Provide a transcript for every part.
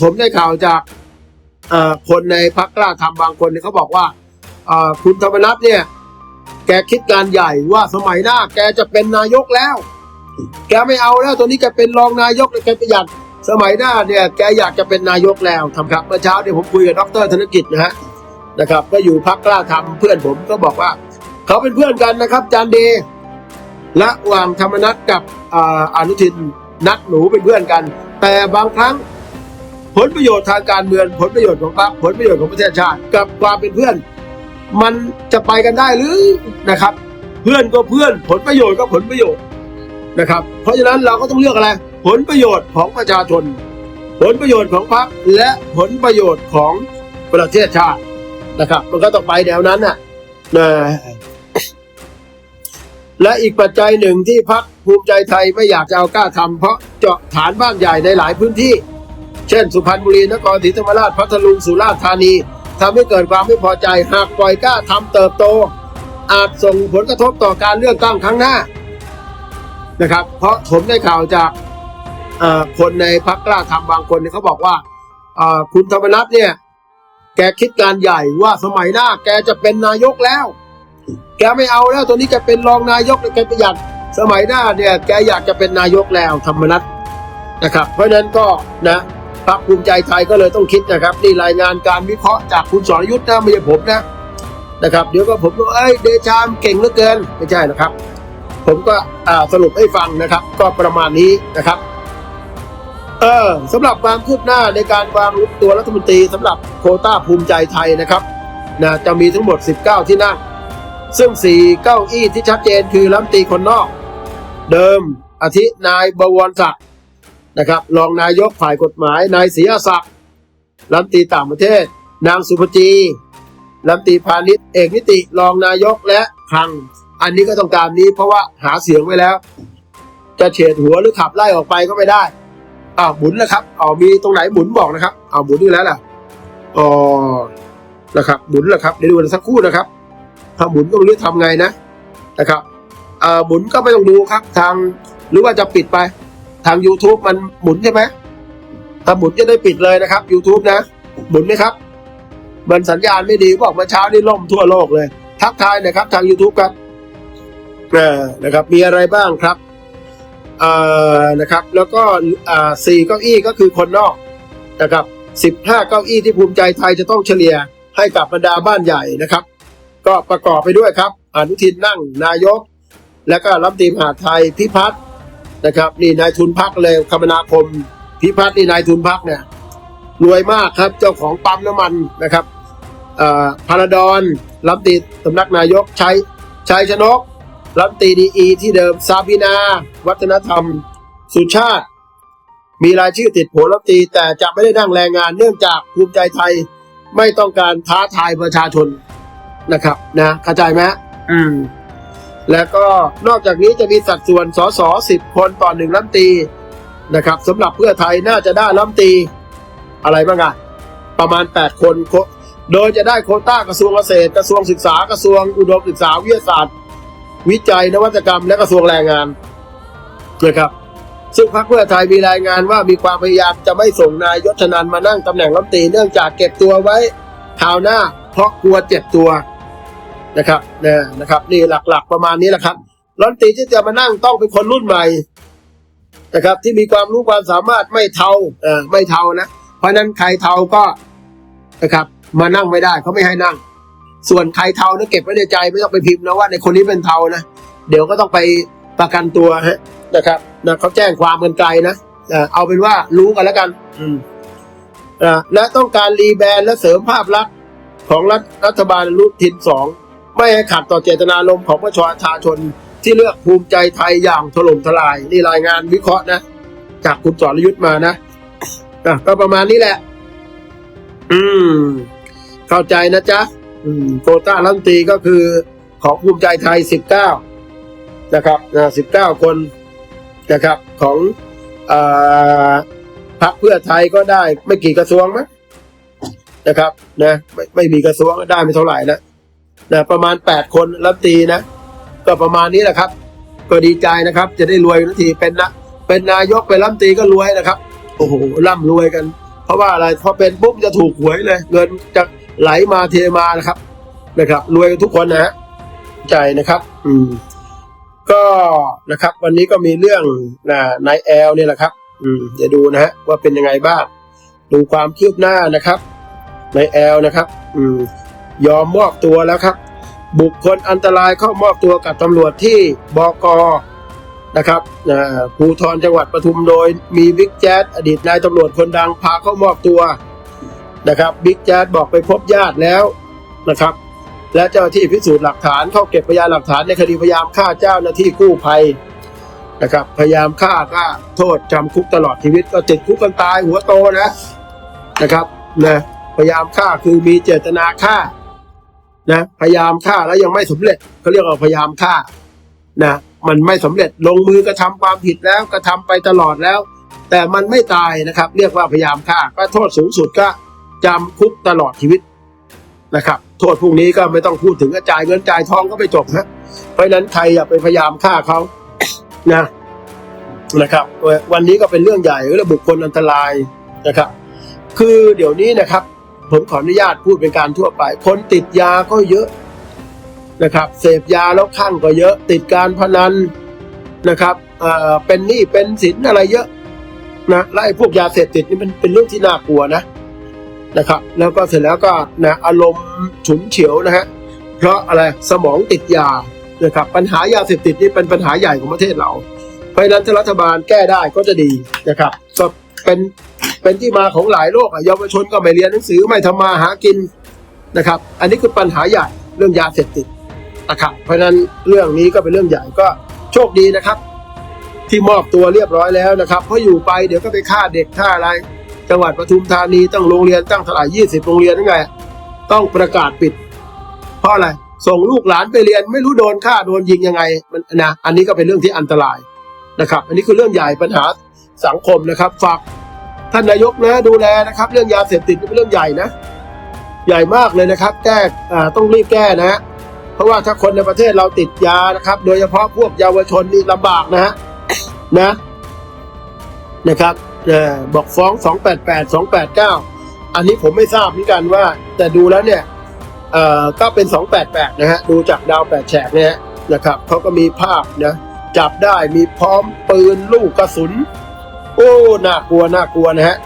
ผมได้ข่าวจากคนในพักกล้าทำบางคนเนี่ยเขาบอกว่าคุณธรรมนัฐเนี่ย แกคิดการใหญ่ว่าสมัยหน้า แกจะเป็นนายกแล้ว แกไม่เอาแล้วตัวนี้แกเป็นรองนายกเลยแกประหยัดสมัยหน้าเนี่ยแกอยากจะเป็นนายกแล้วทำครับเมื่อเช้าเนี่ยผมคุยกับดรธนกิจนะฮะนะครับ ก็อยู่พักกล้าทำเพื่อนผมก็บอกว่า เขาเป็นเพื่อนกันนะครับจานเดย์และวางธรรมนัฐกับออนุทินนัดหนูเป็นเพื่อนกัน แต่บางครั้ง ผลประโยชน์ทางการเมืองผลประโยชน์ของพรรคผลประโยชน์ของประเทศชาติ กับความเป็นเพื่อน มันจะไปกันได้หรือนะครับ เพื่อนก็เพื่อนผลประโยชน์ก็ผลประโยชน์นะครับ เพราะฉะนั้นเราก็ต้องเลือกอะไร ผลประโยชน์ของประชาชน ผลประโยชน์ของพรรคและผลประโยชน์ของประเทศชาตินะครับ มันก็ต้องไปแนวนั้นน่ะนะและอีกปัจจัยหนึ่งที่พรรคภูมิใจไทยไม่อยากจะเอากล้าทำเพราะเจาะฐานบ้านใหญ่ในหลายพื้นที่ เช่น สุพรรณบุรีนครศรีธรรมราชพัทลุงสุราษฎร์ธานีทำให้เกิดความไม่พอใจหากปล่อยกล้าทำเติบโต อาจส่งผลกระทบต่อการเลือกตั้งครั้งหน้านะครับ เพราะผมได้ข่าวจากคนในพักกล้าทำบางคนเนี่ยเขาบอกว่าคุณธรรมนัฐเนี่ยแกคิดการใหญ่ว่าสมัยหน้า แกจะเป็นนายกแล้ว แกไม่เอาแล้วตัวนี้แกเป็นรองนายกเลยแกประหยัดสมัยหน้าเนี่ยแกอยากจะเป็นนายกแล้วธรรมนัฐนะครับ เพราะฉะนั้นก็นะ พรรคภูมิใจไทยก็เลยต้องคิดนะครับนี่รายงานการวิเคราะห์จากคุณสรยุทธ์นะไม่ใช่ผมนะนะครับ เดี๋ยวก็ผมบอกเอ้ยเดชามเก่งเหลือเกินไม่ใช่นะครับ ผมก็สรุปให้ฟังนะครับ ก็ประมาณนี้นะครับเออสำหรับความคืบหน้าในการวางรูปตัวรัฐมนตรีสำหรับโคต้าภูมิใจไทยนะครับนะจะมีทั้งหมด 19 ที่นั่ง ซึ่ง 4 เก้าอี้ที่ชัดเจนคือรัฐมนตรีคนนอก เดิมอาทินายบวรศักดิ์ นะครับ รองนายกฝ่ายกฎหมายนายศรีอาศักดิ์รัฐมนตรีต่างประเทศ นางสุภจีรัฐมนตรีพาณิชย์เอกนิติ รองนายกและคลัง อันนี้ก็ต้องการนี้เพราะว่าหาเสียงไว้แล้ว จะเฉดหัวหรือขับไล่ออกไปก็ไม่ได้อ้าวหมุนแล้วครับอ๋อมีตรงไหนหมุนบอกนะครับอ้าหมุนอยู่แล้วล่ะอ๋อนะครับหมุนแล้วครับเดี๋ยวดูสักครู่นะครับถ้าหมุนก็ไม่รู้ทำไงนะนะครับเอ่อหมุนก็ไม่ต้องดูครับทางหรือว่าจะปิดไป ทาง YouTube มันหมุนใช่ไหมถ้าหมุนจะได้ปิดเลยนะครับ YouTube นะ หมุนไหมครับ มันสัญญาณไม่ดีบอกมาเช้านี่ล่มทั่วโลกเลย ทักทายนะครับ ทาง YouTube ครับนะครับ มีอะไรบ้างครับนะครับ แล้วก็สี่เก้าอี้ก็คือคนนอกนะครับสิบห้าเก้าอี้ที่ภูมิใจไทยจะต้องเฉลี่ยให้กับบรรดาบ้านใหญ่นะครับ ก็ประกอบไปด้วยครับอนุทินนั่งนายก แล้วก็รัฐมนตรีมหาไทยพิพัฒน์ นะครับ นี่นายทุนพักเลยคมนาคม พิพัฒน์นี่นายทุนพักเนี่ยรวยมากครับเจ้าของปั๊มน้ำมันนะครับอ่อพาราดอนรัฐมนตรีสำนักนายกชัยชัยชนกรัฐมนตรีดีอีที่เดิมซาบินา วัฒนธรรม สุชาติ มีรายชื่อติดโผล่รัฐมนตรีแต่จะไม่ได้นั่งแรงงานเนื่องจากภูมิใจไทยไม่ต้องการท้าทายประชาชนนะครับนะเข้าใจไหมอืม แล้วก็นอกจากนี้จะมีสัดส่วนสสสิบคนต่อหนึ่งรัฐมตีนะครับสำหรับเพื่อไทยน่าจะได้รัฐมตี อะไรบ้างอะประมาณ 8 คน โดยจะได้โคต้ากระทรวงเกษตรกระทรวงศึกษากระทรวงอุดมศึกษาวิทยาศาสตร์ วิจัยนวัตกรรมและกระทรวงแรงงานนะครับซึ่งพรรคเพื่อไทยมีรายงานว่ามีความพยายามจะไม่ส่งนายยศชนันมานั่งตำแหน่งรัฐมนตรีเนื่องจากเก็บตัวไว้คราวหน้าเพราะกลัวเจ็บตัว นะครับนะนะครับ นี่หลักๆประมาณนี้แหละครับรัฐมนตีที่จะมานั่งต้องเป็นคนรุ่นใหม่นะครับ ที่มีความรู้ความสามารถไม่เทาเออไม่เทานะ เพราะนั้นใครเทาก็นะครับ มานั่งไม่ได้เขาไม่ให้นั่ง ส่วนใครเทานะเก็บไว้ในใจไม่ต้องไปพิมพ์นะว่าในคนนี้เป็นเทานะเดี๋ยวก็ต้องไปประกันตัวฮะนะครับนะเขาแจ้งความกันไกลนะเอาเป็นว่ารู้กันแล้วกัน อืมอ่าและต้องการรีแบรนด์และเสริมภาพลักษณ์ของรัฐรัฐบาลรุ่นทินสอง ไม่ให้ขัดต่อเจตนารมณ์ของประชาชนที่เลือกภูมิใจไทยอย่างถล่มทลายนี่รายงานวิเคราะห์นะ จากคุณสรยุทธ์มานะก็ประมาณนี้แหละ อืม เข้าใจนะจ๊ะอืมโคต้ารัฐมนตรีก็คือของภูมิใจไทยสิบเก้านะครับสิบเก้าคนนะครับของอพรรคเพื่อไทยก็ได้ไม่กี่กระทรวงมั้งนะครับนะไม่ไม่มีกระทรวงได้ไม่เท่าไหร่นะ นะประมาณแปดคนรัฐตีนะ ก็ประมาณนี้แหละครับ ก็ดีใจนะครับ จะได้รวยทันทีเป็นนะเป็นนายกเป็นรัฐตีก็รวยนะครับ โอ้โหร่ำรวยกัน เพราะว่าอะไรพอเป็นปุ๊บจะถูกหวยเลย เงินจะไหลมาเทมานะครับนะครับ รวยกันทุกคนนะฮะใจนะครับ อืม ก็นะครับ วันนี้ก็มีเรื่องนะนายแอลเนี่ยแหละครับ อืมเดี๋ยวดูนะฮะว่าเป็นยังไงบ้างดูความคืบหน้านะครับนายแอลนะครับ อืม ยอมมอบตัวแล้วครับ บุคคลอันตรายเข้ามอบตัวกับตำรวจที่บกนะครับอ่าภูธรจังหวัดปทุมโดยมีบิ๊กแจ๊ดอดีตนายตำรวจคนดังพาเข้ามอบตัวนะครับบิ๊กแจ๊ดบอกไปพบญาติแล้วนะครับ และเจ้าหน้าที่พิสูจน์หลักฐานเข้าเก็บพยานหลักฐานในคดีพยายามฆ่าเจ้าหน้าที่กู้ภัยนะครับพยายามฆ่าก็โทษจำคุกตลอดชีวิตก็ติดคุกกันตายหัวโตนะนะครับนะพยายามฆ่าคือมีเจตนาฆ่า นะพยายามฆ่าแล้วยังไม่สำเร็จเขาเรียกว่าพยายามฆ่านะมันไม่สำเร็จลงมือกระทำความผิดแล้วกระทำไปตลอดแล้ว แต่มันไม่ตายนะครับ เรียกว่าพยายามฆ่าก็โทษสูงสุดก็จำคุกตลอดชีวิตนะครับ โทษพวกนี้ก็ไม่ต้องพูดถึงก็จ่ายเงินจ่ายทองก็ไปจบนะเพราะฉะนั้นใครอย่าไปพยายามฆ่าเขานะนะครับ วันนี้ก็เป็นเรื่องใหญ่เรื่องบุคคลอันตรายนะครับ คือเดี๋ยวนี้นะครับ ผมขออนุญาตพูดเป็นการทั่วไป คนติดยาก็เยอะนะครับ เสพยาแล้วข้างก็เยอะ ติดการพนันนะครับเอ่อเป็นหนี้เป็นสินอะไรเยอะนะและไอ้พวกยาเสพติดนี่มันเป็นเรื่องที่น่ากลัวนะนะครับ แล้วก็เสร็จแล้วก็นะอารมณ์ฉุนเฉียวนะฮะเพราะอะไรสมองติดยานะครับปัญหายาเสพติดนี่เป็นปัญหาใหญ่ของประเทศเรา เพราะนั้นถ้ารัฐบาลแก้ได้ก็จะดีนะครับก็เป็น เป็นที่มาของหลายโรคเยาวชนก็ไม่เรียนหนังสือไม่ทำมาหากินนะครับ อันนี้คือปัญหาใหญ่เรื่องยาเสพติดนะครับเพราะฉะนั้นเรื่องนี้ก็เป็นเรื่องใหญ่ก็โชคดีนะครับ ที่มอบตัวเรียบร้อยแล้วนะครับเพราะอยู่ไปเดี๋ยวก็ไปฆ่าเด็กฆ่าอะไร จังหวัดปทุมธานีตั้งโรงเรียนตั้งเท่าไหร่ยี่สิบโรงเรียนยังไง ต้องประกาศปิด เพราะอะไรส่งลูกหลานไปเรียนไม่รู้โดนฆ่าโดนยิงยังไงมันนะอันนี้ก็เป็นเรื่องที่อันตรายนะครับ อันนี้คือเรื่องใหญ่ปัญหาสังคมนะครับฝาก ท่านนายกนะดูแลนะครับ เรื่องยาเสพติดเป็นเรื่องใหญ่นะ ใหญ่มากเลยนะครับ แก้ต้องรีบแก้นะฮะเพราะว่าถ้าคนในประเทศเราติดยานะครับ โดยเฉพาะพวกเยาวชนนี่ลำบากนะฮะนะนะครับเอ่อบอกฟ้อง 288 289 อันนี้ผมไม่ทราบเหมือนกันว่า แต่ดูแล้วเนี่ยก็เป็น 288 นะฮะ ดูจากดาวแปดแฉกเนี่ยนะครับเขาก็มีภาพนะจับได้มีพร้อมปืนลูกกระสุน โอ้น่ากลัวน่ากลัวนะฮะ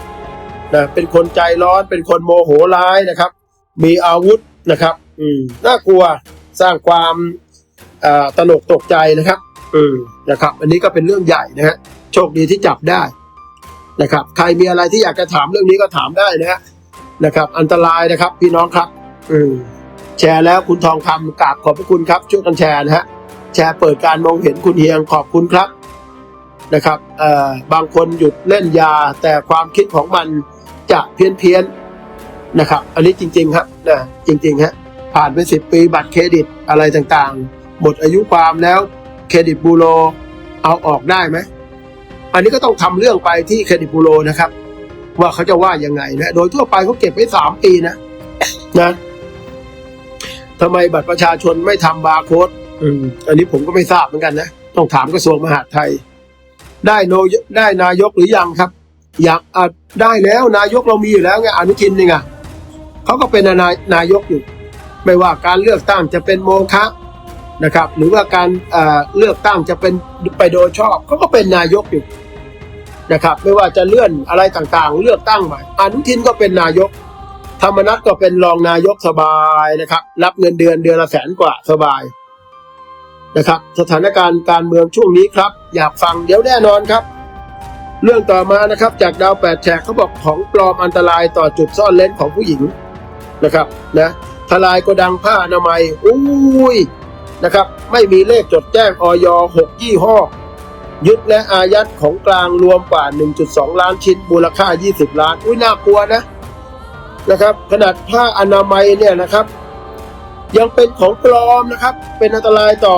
นะเป็นคนใจร้อนเป็นคนโมโหร้ายนะครับ มีอาวุธนะครับ อืมน่ากลัวสร้างความตนกตกใจนะครับอืมนะครับ อันนี้ก็เป็นเรื่องใหญ่นะฮะโชคดีที่จับได้นะครับ ใครมีอะไรที่อยากจะถามเรื่องนี้ก็ถามได้นะฮะนะครับ อันตรายนะครับพี่น้องครับ อืมแชร์แล้วคุณทองคำกราบขอบพระคุณครับช่วยกันแชร์นะฮะแชร์เปิดการมองเห็นคุณเฮียงขอบคุณครับ นะครับบางคนหยุดเล่นยาแต่ความคิดของมันจะเพี้ยนเพี้ยนๆนะครับ อันนี้จริง ๆ ครับนะจริงๆฮะผ่านไปสิบปีบัตรเครดิตอะไรต่างๆ หมดอายุความแล้วเครดิตบูโรเอาออกได้ไหมอันนี้ก็ต้องทำเรื่องไปที่เครดิตบูโรนะครับ ว่าเขาจะว่ายังไงนะโดยทั่วไปเขาเก็บไว้สามปีนะนะทำไมบัตรประชาชนไม่ทำบาร์โค้ดอืมอันนี้ผมก็ไม่ทราบเหมือนกันนะ ต้องถามกระทรวงมหาดไทย ได้โนได้นายกหรือยังครับ อยากอะได้แล้วนายกเรามีอยู่แล้วไงอนุทินนี่ไงเขาก็เป็นนายนายกอยู่ ไม่ว่าการเลือกตั้งจะเป็นโมฆะนะครับ หรือว่าการเลือกตั้งจะเป็นไปโดยชอบเขาก็เป็นนายกอยู่นะครับ ไม่ว่าจะเลื่อนอะไรต่างๆ เลือกตั้งใหม่อนุทินก็เป็นนายก ธรรมนัฐก็เป็นรองนายกสบายนะครับ รับเงินเดือนเดือนละแสนกว่าสบาย นะครับ สถานการณ์การเมืองช่วงนี้ครับ อยากฟังเดี๋ยวแน่นอนครับ เรื่องต่อมานะครับจากดาวแปดแฉกเขาบอกของปลอมอันตรายต่อจุดซ่อนเลนของผู้หญิงนะครับนะทลายโกดังผ้าอนามัยอุ้ยนะครับ ไม่มีเลขจดแจ้งออยหกยี่ห้อยึดและอายัดของกลางรวมกว่า 1.2 ล้านชิ้นมูลค่า 20 ล้าน อุ้ยน่ากลัวนะนะครับ ขนาดผ้าอนามัยเนี่ยนะครับ ยังเป็นของปลอมนะครับ เป็นอันตรายต่อ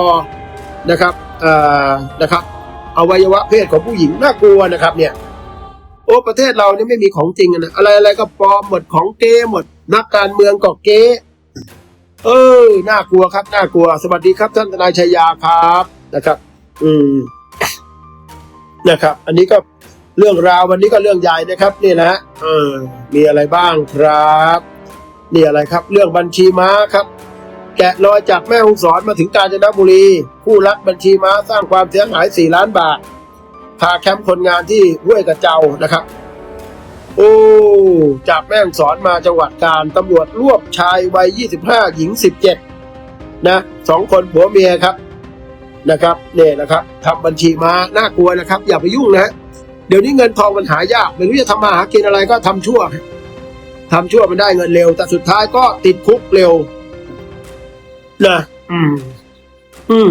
นะครับเอ่อนะครับอวัยวะเพศของผู้หญิงน่ากลัวนะครับเนี่ยโอ้ประเทศเรานี่ไม่มีของจริงนะอะไรอะไรก็ปลอมหมดของเก๊หมด นักการเมืองก็เก๊เออน่ากลัวครับน่ากลัว สวัสดีครับท่านทนายชัยยาครับนะครับ อืมนะครับ อันนี้ก็เรื่องราววันนี้ก็เรื่องใหญ่นะครับนี่นะฮะเออมีอะไรบ้างครับ นี่อะไรครับ เรื่องบัญชีม้าครับ แกะรอยจากแม่ฮ่องสอนมาถึงกาญจนบุรี ผู้รักบัญชีม้าสร้างความเสียหาย 4 ล้านบาท พาแคมป์คนงานที่ห้วยกระเจ้านะครับ โอ้จากแม่ฮ่องสอนมาจังหวัดกาญตำรวจรวบชายวัย 25 หญิง 17 นะสองคนผัวเมียครับนะครับเนี่ยนะครับทำบัญชีม้าน่ากลัวนะครับ อย่าไปยุ่งนะฮะเดี๋ยวนี้เงินทองมันหายากไม่รู้จะทำมาหากินอะไรก็ทำชั่วทำชั่วมันได้เงินเร็ว แต่สุดท้ายก็ติดคุกเร็ว นะอืมอืม